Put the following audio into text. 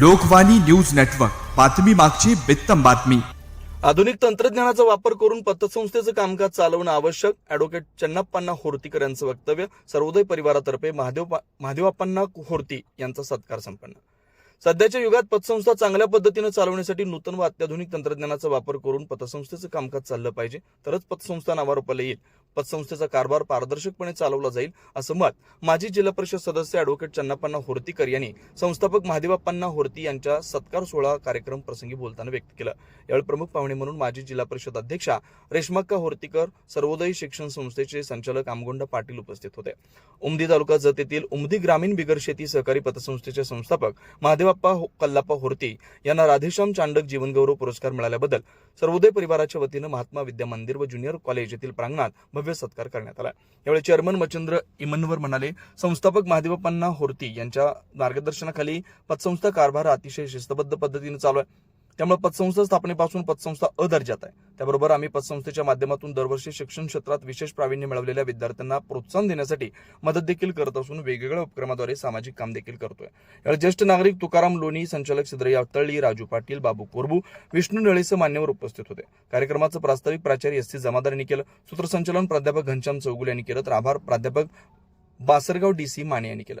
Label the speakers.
Speaker 1: Lokvani news network बातमी मागची बित्तम बातमी.
Speaker 2: आधुनिक तंत्रज्ञानाचा वापर करून पतसंस्थेचं कामकाज चालवणं आवश्यक. ॲडव्होकेट चन्नाप्पांना होर्तीकर यांचं वक्तव्य. सर्वोदय परिवारातर्फे महादेव महादेवाप्पांना होर्ती यांचा सत्कार संपन्न. सध्याच्या युगात पतसंस्था चांगल्या पद्धतीनं चालवण्यासाठी नूतन व अत्याधुनिक तंत्रज्ञानाचा वापर करून पतसंस्थेचं कामकाज चाललं पाहिजे. तरच पतसंस्था नावारूपाला येईल. पतसंस्थेचा कारभार पारदर्शकपणे चालवला जाईल असं मत माजी जिल्हा परिषद सदस्य अॅडव्होकेट चन्नाप्पांना होर्तीकर यांनी संस्थापक महादेवाप्पांना होर्ती यांच्या सत्कार सोहळा कार्यक्रम प्रसंगी बोलताना व्यक्त केलं. यावेळी प्रमुख पाहुणे म्हणून माजी जिल्हा परिषद अध्यक्षा रेश्माक्का होर्तीकर सर्वोदय शिक्षण संस्थेचे संचालक आमगोंडा पाटील उपस्थित होते. उमदी तालुका जत येथील उमदी ग्रामीण बिगर शेती सहकारी पतसंस्थेचे संस्थापक महादेवाप्पा हो- कल्लाप्पा होर्ती यांना राधेश्याम चांडक जीवनगौरव पुरस्कार मिळाल्याबद्दल सर्वोदय परिवाराच्या वतीनं महात्मा विद्या मंदिर व ज्युनियर कॉलेज येथील प्रांगणात भव्य सत्कार करण्यात आला. यावेळी चेअरमन मच्छिंद्र इमनवर म्हणाले संस्थापक महादेवप्पांना होर्ती यांच्या मार्गदर्शनाखाली पतसंस्था कारभार अतिशय शिस्तबद्ध पद्धतीने चालू आहे. त्यामुळे पतसंस्था स्थापनेपासून पतसंस्था दर्जात आहे. त्याबरोबर आम्ही पतसंस्थेच्या माध्यमातून दरवर्षी शिक्षण क्षेत्रात विशेष प्रावीण्य मिळवलेल्या विद्यार्थ्यांना प्रोत्साहन देण्यासाठी मदत देखील करत असून वेगवेगळ्या उपक्रमाद्वारे सामाजिक काम देखील करतोय. यावेळी ज्येष्ठ नागरिक तुकाराम लोणी संचालक सिद्धरय्या अवतळी राजू पाटील बाबू कोरबू विष्णू नळेसह मान्यवर उपस्थित होते. कार्यक्रमाचं प्रास्ताविक प्राचार्य एस सी जमादार यांनी केलं. सूत्रसंचालन प्राध्यापक घनश्याम चौगुले यांनी केलं. तर आभार प्राध्यापक बासरगाव डी सी माने यांनी केलं.